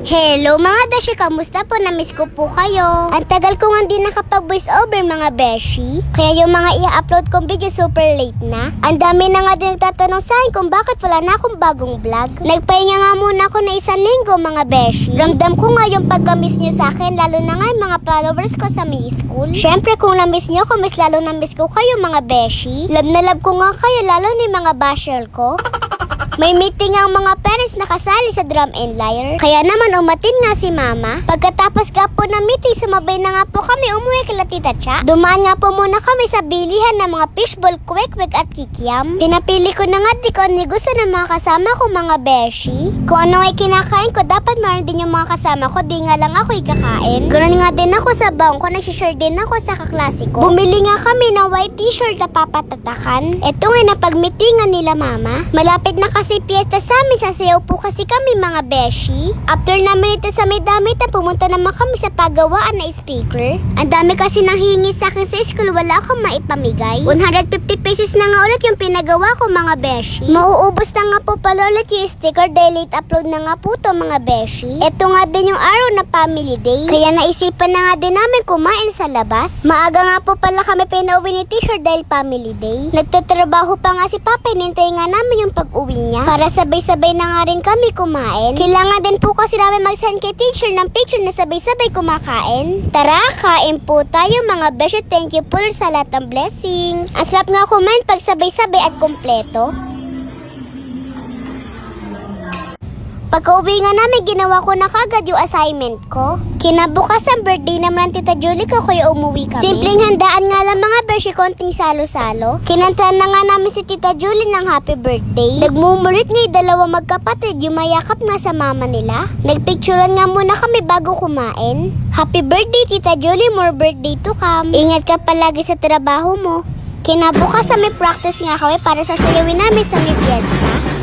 Hello mga beshi, kamusta po? Namiss ko po kayo. Ang tagal ko nga hindi nakapag-voice over mga beshi. Kaya yung mga i-upload kong video super late na. Ang dami na nga din nagtatanong sa akin kung bakit wala na akong bagong vlog. Nagpahinga nga muna ako na isang linggo mga beshi. Ramdam ko nga yung pagka-miss nyo sa akin, lalo na nga yung mga followers ko sa may school. Syempre kung na-miss nyo ko, mas lalo na-miss ko kayo mga beshi. Love na love ko nga kayo, lalo yung mga basher ko. May meeting ang mga parents na kasali sa drum and lyre. Kaya naman umatin nga si mama. Pagkatapos nga po ng meeting, sumabay na nga po kami umuwi kila tita Cha. Dumaan nga po muna kami sa bilihan ng mga fishball, kwek-kwek at kikiam. Pinapili ko na nga di ko ni gusto ng mga kasama ko mga beshi. Kung ano ay kinakain ko, dapat meron din yung mga kasama ko. Di nga lang ako ikakain. Ganun nga din ako sa baong ko. Nagsishare din ako sa kaklase ko. Bumili nga kami ng white t-shirt na papatatakan. Ito nga napag-meetingan nila mama. Malapit na kasi piyesta sa amin. Sasayaw po kasi kami mga beshi. After namin ito sa may damit, pumunta naman kami sa paggawaan na sticker. Ang dami kasi nang hihingi sa akin sa school, wala akong maipamigay. 150 pesos na nga ulit yung pinagawa ko mga beshi. Mauubos na nga po pala ulit yung sticker dahil late upload na nga po to mga beshi. Ito nga din yung araw na family day. Kaya naisipan na nga din namin kumain sa labas. Maaga nga po pala kami pinauwi ni t-shirt dahil family day. Nagtatrabaho pa nga si Papa, hinintay nga namin yung pag-uwi niya. Para sabay-sabay na nga rin kami kumain. Kailangan din po kasi namin mag-send kay teacher ng picture na sabay-sabay kumakain. Tara, kain po tayo mga beshi. Thank you po sa lahat ng blessings. Ang sarap nga kumain pag sabay-sabay at kumpleto. Pagka-uwi nga namin, ginawa ko na kagad yung assignment ko. Kinabukasan birthday naman ng Tita Julie ko kaya umuwi kami. Simpleng handaan nga lang mga beshi, konting salo-salo. Kinantahan na nga namin si Tita Julie ng happy birthday. Nagmumulit nga yung dalawa magkapatid, yung mayakap nga sa mama nila. Nagpicturean nga muna kami bago kumain. Happy birthday Tita Julie, more birthday to come. Ingat ka palagi sa trabaho mo. Kinabukasan may practice nga kami para sa sayawin namin sa may fiesta.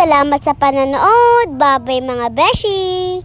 Salamat sa pananood. Bye-bye mga beshi!